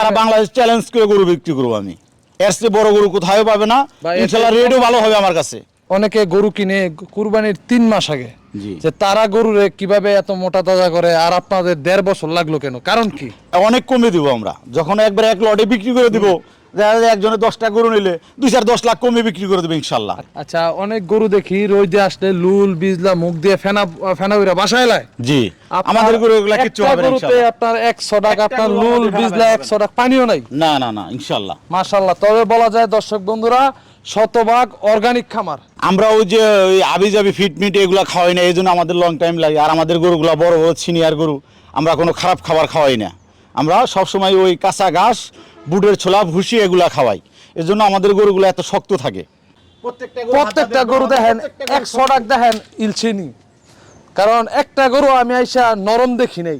সারা Bangladesh challenge করে গরু বিক্রি করব আমি। এর চেয়ে বড় গরু কোথাও পাবে না। ইনশাল্লাহ রেটও ভালো হবে আমার কাছে। অনেকে গরু কিনে কুরবানির তিন মাস আগে। যে তারা গরুরে কীভাবে এত মোটা তাজা করে আর আপনাদের দেড় বছর লাগল কেন? কারণ কি? অনেক কমে দিব আমরা। যখন একবার এক লটে বিক্রি করে দিব দেখা যায় একজনে দশটা গরু নিলে দুই চার দশ লাখ কমে বিক্রি করে দেবে ইনশাল্লাহ। আচ্ছা অনেক গরু দেখি রোদে আসলে লুল বিজলা মুখ দিয়ে ফেনা ফেনা উইরা বাসায় লায় জি। আমাদের গরু এগুলা কিচ্ছু হবে না গরুতে আপনার একশো টাকা আপনার লুল বিজলা যাবে একশো টাকা পানিও নাই। না না না ইনশাল্লাহ। মাশাল্লাহ তবে বলা যায় দর্শক বন্ধুরা শতভাগ অর্গানিক খামার। আমরা ওই যে ওই আবি জাবি ফিটমিট এগুলা খাওয়াই না এই জন্য আমাদের লং টাইম লাগে। আর আমাদের গরুগুলা বড় বড় সিনিয়র গরু আমরা কোনো খারাপ খাবার খাওয়াই না। আমরা সবসময় ওই কাঁচা ঘাস বুটের ছোলা ভুসি এগুলা খাওয়াই। এই জন্য আমাদের গরুগুলো এত শক্ত থাকে। প্রত্যেকটা গরু দেখেন একশো ডাক দেখেন ইলছিনি কারণ একটা গরু আমি আইসা নরম দেখি নাই।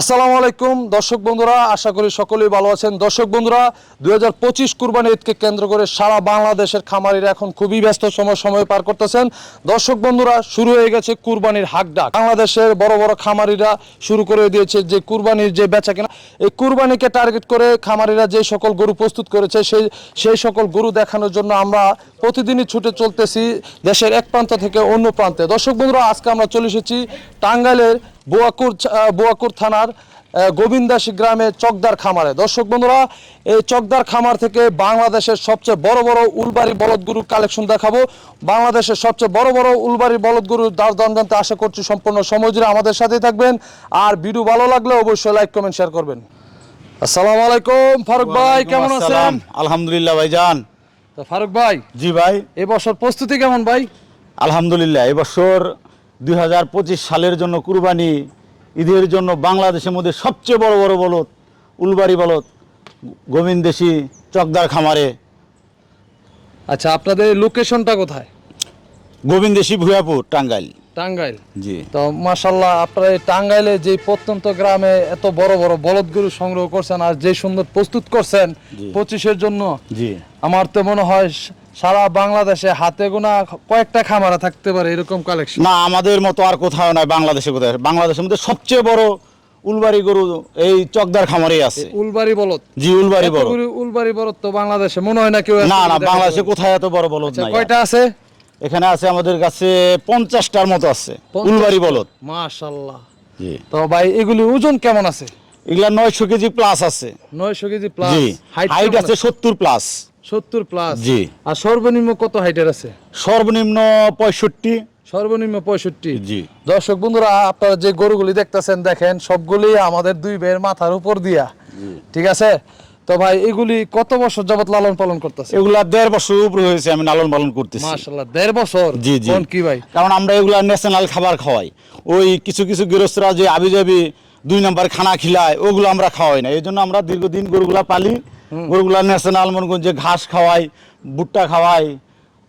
আসসালামু আলাইকুম, দর্শক বন্ধুরা, আশা করি সকলেই ভালো আছেন। দর্শক বন্ধুরা, দুই হাজার পঁচিশ কুরবানি ঈদকে কেন্দ্র করে সারা বাংলাদেশের খামারিরা এখন খুবই ব্যস্ত সময় সময় পার করতেছেন। দর্শক বন্ধুরা, শুরু হয়ে গেছে কুরবানির হাক ডাক বাংলাদেশের বড় বড় খামারিরা শুরু করে দিয়েছে যে কুরবানির যে বেচা কেনা এই কুরবানিকে টার্গেট করে খামারিরা যে সকল গরু প্রস্তুত করেছে, সেই সেই সকল গরু দেখানোর জন্য আমরা প্রতিদিনই ছুটে চলতেছি দেশের এক প্রান্ত থেকে অন্য প্রান্তে। দর্শক বন্ধুরা, আজকে আমরা চলে এসেছি টাঙ্গাইলের বোয়াকুর বোয়াকুর থানার গোবিন্দাসী গ্রামে চকদার খামারে। দর্শক বন্ধুরা এই চকদার খামার থেকে বাংলাদেশের সবচেয়ে বড় বড় উলবাড়ি বলদ গরুর কালেকশন দেখাবো। বাংলাদেশের সবচেয়ে বড় বড় উলবাড়ি বলদ গরুর দার দাম জানতে আশা করছি সম্পূর্ণ সময় জুড়ে আমাদের সাথেই থাকবেন। আর ভিডিও ভালো লাগলে অবশ্যই লাইক কমেন্ট শেয়ার করবেন। আসসালামু আলাইকুম ফারুক ভাই কেমন আছেন? আলহামদুলিল্লাহ ভাই যান তো ফারুক ভাই জি ভাই। এবছর প্রস্তুতি কেমন ভাই? আলহামদুলিল্লাহ এবছর দুই হাজার পঁচিশ সালের জন্য কুরবানি ঈদের জন্য বাংলাদেশের মধ্যে সবচেয়ে বড় বড় বলদ উলবাড়ি বলদ গোবিন্দেশি চকদার খামারে। আচ্ছা আপনাদের লোকেশনটা কোথায়? গোবিন্দেশি ভুয়াপুর টাঙ্গাইল। টাঙ্গাইল? জি। তো মাশাল্লাহ আপনারা এই টাঙ্গাইলে যে প্রত্যন্ত গ্রামে এত বড় বড় বলদ গরু সংগ্রহ করছেন আর যে সুন্দর প্রস্তুত করছেন পঁচিশের জন্য জি। আমার তো মনে হয় সারা বাংলাদেশে হাতে গোনা কয়েকটা খামারা থাকতে পারে এরকম কালেকশন না আমাদের মতো আর কোথাও নয় বাংলাদেশে কোথায়? বাংলাদেশের মধ্যে সবচেয়ে বড় উলবাড়ি গরু এই চকদার খামারেই আছে। উলবাড়ি বলদ? জি উলবাড়ি বড়। এতগুলো উলবাড়ি বলদ তো বাংলাদেশে মনে হয় না কেউ না না বাংলাদেশে কোথায় এত বড় বলদ আচ্ছা, নাই কয়টা আছে? এখানে আছে আমাদের কাছে পঞ্চাশটার মতো আছে উলবাড়ি বলদ। মাশাল্লাহ। জি। তো ভাই এগুলি ওজন কেমন আছে? এগুলা নয়শো কেজি প্লাস আছে। নয়শো কেজি প্লাস হাইট আছে সত্তর প্লাস সত্তর প্লাস জি। আর সর্বনিম্ন কত হাইটের আছে? সর্বনিম্ন পঁয়ষট্টি। সর্বনিম্ন পঁয়ষট্টি। জি। দর্শক বন্ধুরা আপনারা যে গরুগুলি দেখতেছেন দেখেন সবগুলি আমাদের দুই ভাইয়ের মাথার উপর দিয়া। ঠিক আছে? তো ভাই এগুলি কত বছর যাবত লালন পালন করতেছে এগুলা দেড় বছর উপরে হয়েছে আমি লালন পালন করতেছি। মাশাল্লাহ দেড় বছর? জি জি। কি ভাই? কারণ আমরা এগুলা ন্যাশনাল খাবার খাওয়াই। ওই কিছু কিছু গৃহস্থরা যে আবি যাবি দুই নাম্বার খানা খিলায় ওগুলো আমরা খাওয়াই না। এই জন্য আমরা দীর্ঘদিন গরুগুলা পালি গরুগুলা ন্যাশনাল মনে করুন যে ঘাস খাওয়াই ভুট্টা খাওয়াই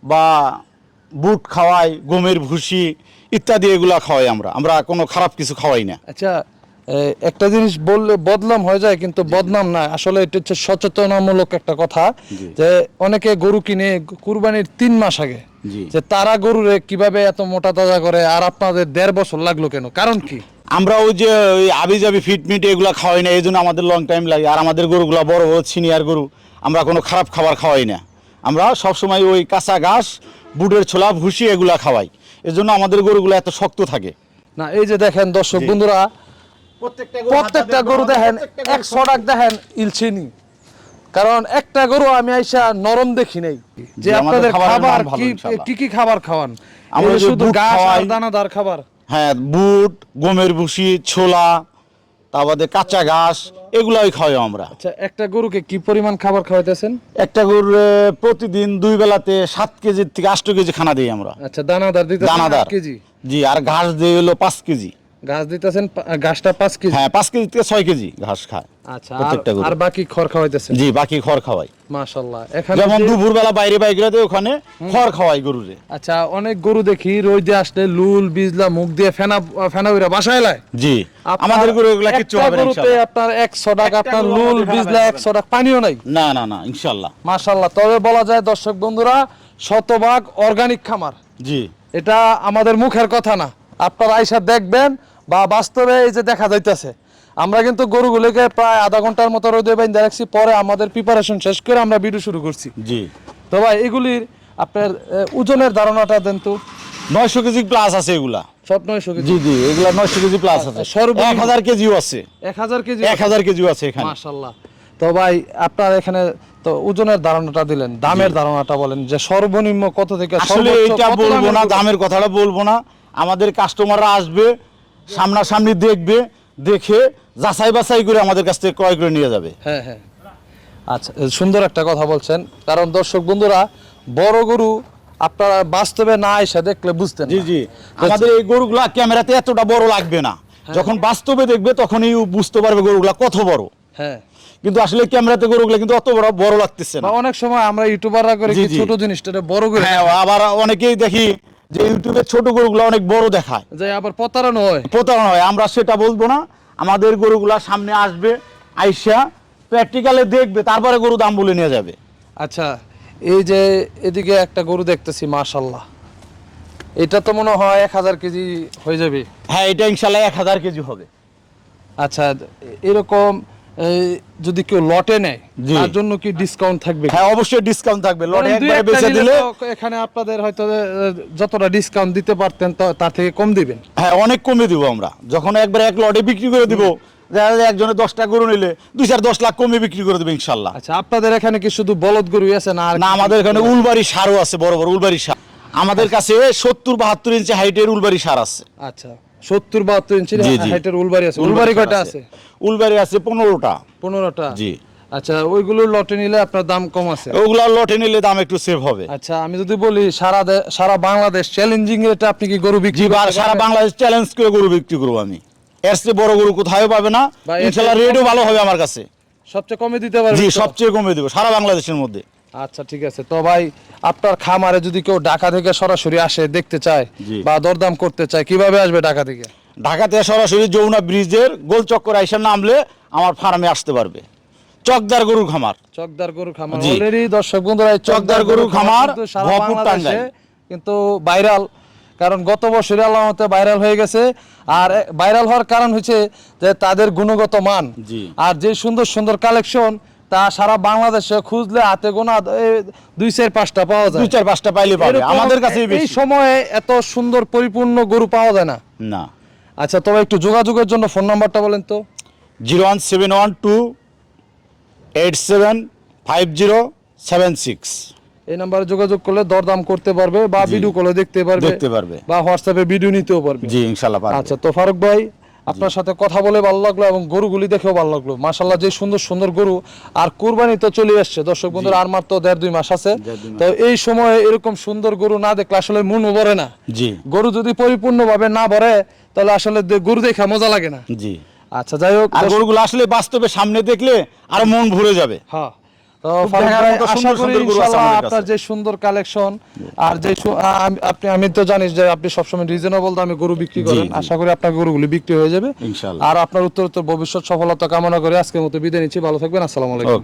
বা বুট খাওয়াই গমের ভুসি ইত্যাদি এগুলা খাওয়াই আমরা। আমরা কোনো খারাপ কিছু খাওয়াই না। আচ্ছা একটা জিনিস বললে বদনাম হয়ে যায় কিন্তু বদনাম না। আসলে এটা হচ্ছে সচেতনামূলক একটা কথা যে অনেকে গরু কিনে কুরবানির তিন মাস আগে যে তারা গরুরে কীভাবে এত মোটা তাজা করে আর আপনাদের দেড় বছর লাগল কেন? কারণ কি? আমরা ওই যে ওই আবি জাবি ফিটমিট এগুলা খাওয়াই না এই জন্য আমাদের লং টাইম লাগে। আর আমাদের গরুগুলা বড় বড় সিনিয়র গরু আমরা কোনো খারাপ খাবার খাওয়াই না। আমরা সবসময় ওই কাঁচা ঘাস বুটের ছোলা ভুসি এগুলা খাওয়াই। এই জন্য আমাদের গরুগুলো এত শক্ত থাকে। না এই যে দেখেন দর্শক বন্ধুরা প্রত্যেকটা গরু দেখেন এক টাক দেখেন ইলছিনি কারণ একটা গরু আমি আইসা নরম দেখি নাই। যে আপনাদের খাবার কি কি খাবার খাওয়ান? আমরা শুধু ঘাস। দানাদার খাবার। হ্যাঁ বুট গমের ভুসি ছোলা তারপরে কাঁচা ঘাস এগুলাই খাওয়াই আমরা। আচ্ছা একটা গরুকে কি পরিমাণ খাবার খাওয়াইতেছেন? একটা গরু প্রতিদিন দুই বেলাতে সাত কেজির থেকে আষ্ট কেজি খানা দিই আমরা। আচ্ছা দানাদার দিতে দানাদার। কেজি? জি আর ঘাস দিয়ে হলো পাঁচ কেজি। ঘাস দিতেছেন ঘাসটা পাঁচ কেজি? হ্যাঁ পাঁচ কেজি থেকে ছয় কেজি ঘাস খায় আচ্ছা আর- প্রত্যেকটা আর বাকি খড় খাওয়াইতেছেন? জি বাকি খড় খাওয়াই। মাশাল্লাহ এখানে যেমন যে- দুপুর বেলা বাইরে বাইরে ওখানে খড় খাওয়াই গরুরে। আচ্ছা অনেক গরু দেখি রোদে আসলে লুল বিজলা মুখ দিয়ে ফেনা ফেনা উইরা বাসায় লায়। জি আমাদের গরু এগুলা কিচ্ছু হবে না গরুতে আপনার একশো টাকা আপনার লুল বিজলা ফেলা একশো টাকা পানিও নাই। না না না ইনশাল্লাহ মাশাল্লাহ তবে বলা যায় দর্শক বন্ধুরা শতভাগ অর্গানিক খামার। জি। এটা আমাদের মুখের কথা না। আপনারা আইসা দেখবেন বা বাস্তবে এই যে দেখা যাইতেছে আমরা কিন্তু গরুগুলোকে প্রায় আধা ঘণ্টার মতো রোদে বাইন্দা রাখছি পরে আমাদের প্রিপারেশন শেষ করে আমরা ভিডিও শুরু করছি। জি। তো ভাই এগুলির আপনার ওজনের ধারণাটা দেন তো। নয়শো কেজি প্লাস আছে এগুলা। সব নয়শো কেজি। জি জি এগুলা নয়শো কেজি প্লাস আছে। সর্বনিম্ন- এক হাজার কেজিও আছে। এক হাজার কেজি। এক হাজার কেজিও আছে এখানে। মাশাল্লাহ তো ভাই আপনার এখানে তো ওজনের ধারণাটা দিলেন দামের ধারণাটা বলেন যে সর্বনিম্ন কত থেকে আসলে এটা বলব না দামের কথাটা বলব না। আমাদের কাস্টমাররা আসবে সামনাসামনি দেখবে দেখে যাচাই বাছাই করে আমাদের কাছ থেকে ক্রয় করে নিয়ে যাবে। হ্যাঁ হ্যাঁ। আচ্ছা সুন্দর একটা কথা বলছেন। কারণ দর্শক বন্ধুরা বড় গরু আপনারা বাস্তবে না এসে দেখলে বুঝতেন জি জি। আমাদের এই গরুগুলা ক্যামেরাতে এতটা বড় লাগবে না। যখন বাস্তবে দেখবে তখনই বুঝতে পারবে গরুগুলা কত বড়। হ্যাঁ। কিন্তু আসলে ক্যামেরাতে গরুগুলা কিন্তু অত বড় বড় লাগতেছে না। অনেক সময় আমরা ইউটিউবাররা করে। ছোট জিনিসটা বড় করে হ্যাঁ আবার অনেকেই দেখি যে ইউটিউবে ছোট গরুগুলা অনেক বড় দেখায়। যে আবার প্রতারণা হয়। প্রতারণা হয় আমরা সেটা বলব না। আমাদের গরুগুলা সামনে আসবে আইসা প্র্যাকটিক্যালে দেখবে তারপরে গরু দাম বলে নিয়ে যাবে। আচ্ছা এই যে এদিকে একটা গরু দেখতেছি মাশাল্লাহ এটা তো মনে হয় এক হাজার কেজি হয়ে যাবে। হ্যাঁ এটা ইনশাল্লাহ এক হাজার কেজি হবে। আচ্ছা এরকম যদি কেউ লটে নেয় তার জন্য কি ডিসকাউন্ট থাকবে হ্যাঁ অবশ্যই ডিসকাউন্ট থাকবে। লটে একবারে বেচে দিলে এখানে আপনাদের হয়তো যতটা ডিসকাউন্ট দিতে পারতেন তার থেকে কম দিবেন। হ্যাঁ অনেক কমে দিব আমরা। যখন একবার এক লটে বিক্রি করে দিব দেখা যায় একজনে দশটা গরু নিলে দুই চার দশ লাখ কমে বিক্রি করে দেবে ইনশাল্লাহ। আচ্ছা আপনাদের এখানে কি শুধু বলদ গরু আছে না না আমাদের এখানে উলবাড়ি সারও আছে বড় বড় উলবাড়ি সার। আমাদের কাছে সত্তর বাহাত্তর ইঞ্চি হাইটের উলবাড়ি সার আছে। আচ্ছা। সত্তর বাহাত্তর ইঞ্চি জি, জি। হাইটের উলবাড়ি আছে। উলবাড়ি কয়টা আছে। উলবাড়ি আছে পনেরোটা। পনেরোটা? জি। আচ্ছা ওইগুলো লটে নিলে আপনার দাম কম আছে? ওগুলা লটে নিলে দাম একটু সেভ হবে। আচ্ছা আমি যদি বলি সারা সারা বাংলাদেশ চ্যালেঞ্জিং রেটে আপনি কি গরু বিক্রি সারা বাংলাদেশ চ্যালেঞ্জ করে গরু বিক্রি করব আমি। এর চেয়ে বড় গরু কোথাও পাবে না। ইনশাল্লাহ রেটও ভালো হবে আমার কাছে। সবচেয়ে কমে দিতে পারবেন জি সবচেয়ে কমে দেবো সারা বাংলাদেশের মধ্যে। আচ্ছা ঠিক আছে। তো ভাই আপনার খামারে যদি কেউ ঢাকা থেকে সরাসরি আসে দেখতে চায় বা দরদাম করতে চায় কীভাবে আসবে ঢাকা থেকে? ঢাকাতে সরাসরি যমুনা ব্রিজের গোল চক্কর আইসার নামলে আমার ফার্মে আসতে পারবে। চকদার গরুর খামার। চকদার গরু খামার। অলরেডি দর্শক বন্ধুরা চকদার গরু খামার, কিন্তু সারা বাংলাদেশে। কিন্তু ভাইরাল। কারণ গত বছরে আল্লাহতে ভাইরাল হয়ে গেছে। আর ভাইরাল হওয়ার কারণ হচ্ছে যে তাদের গুণগত মান। আর যে সুন্দর সুন্দর কালেকশন তা সারা বাংলাদেশে খুঁজলে হাতে গোনা দুই চার পাঁচটা পাওয়া যায়। দুই চার পাঁচটা পাইলে পাবে। আমাদের কাছে এই সময়ে এত সুন্দর পরিপূর্ণ গরু পাওয়া যায় না। না। আচ্ছা তবে একটু যোগাযোগের জন্য ফোন নাম্বারটা বলেন তো। Zero one seven one two eight seven five zero seven six. এই নাম্বারে যোগাযোগ করলে দরদাম করতে পারবে বা ভিডিও কলে দেখতে পারবে। দেখতে পারবে। বা হোয়াটসঅ্যাপে ভিডিও নিতেও পারবে। জি ইনশাল্লাহ পারবে। আচ্ছা তো ফারুক ভাই আপনার সাথে কথা বলে ভালো লাগল এবং গরুগুলি দেখেও ভালো লাগল। মাশাল্লাহ যে সুন্দর সুন্দর গরু আর কুরবানি তো চলে আসছে। দর্শক বন্ধুরা আর মাত্র দেড় দুই মাস আছে। তো এই সময়ে এরকম সুন্দর গরু না দেখলে আসলে মন ভরে না। জি। গরু যদি পরিপূর্ণভাবে না ভরে তাহলে আসলে গরু দেখে মজা লাগে না। জি। আচ্ছা যাই হোক আর গরুগুলো আসলে বাস্তবে সামনে দেখলে আর মন ভরে যাবে। হ্যাঁ। তো আশা করি ইনশাআল্লাহ আপনার যে সুন্দর কালেকশন আর যে আপনি আমি তো জানিস যে আপনি সবসময় রিজনেবল দামে গরু বিক্রি করেন। আশা করি আপনার গরুগুলি বিক্রি হয়ে যাবে। আর আপনার উত্তর উত্তর ভবিষ্যৎ সফলতা কামনা করে আজকের মতো বিদায় নিচ্ছি। ভালো থাকবেন। আসসালামু আলাইকুম।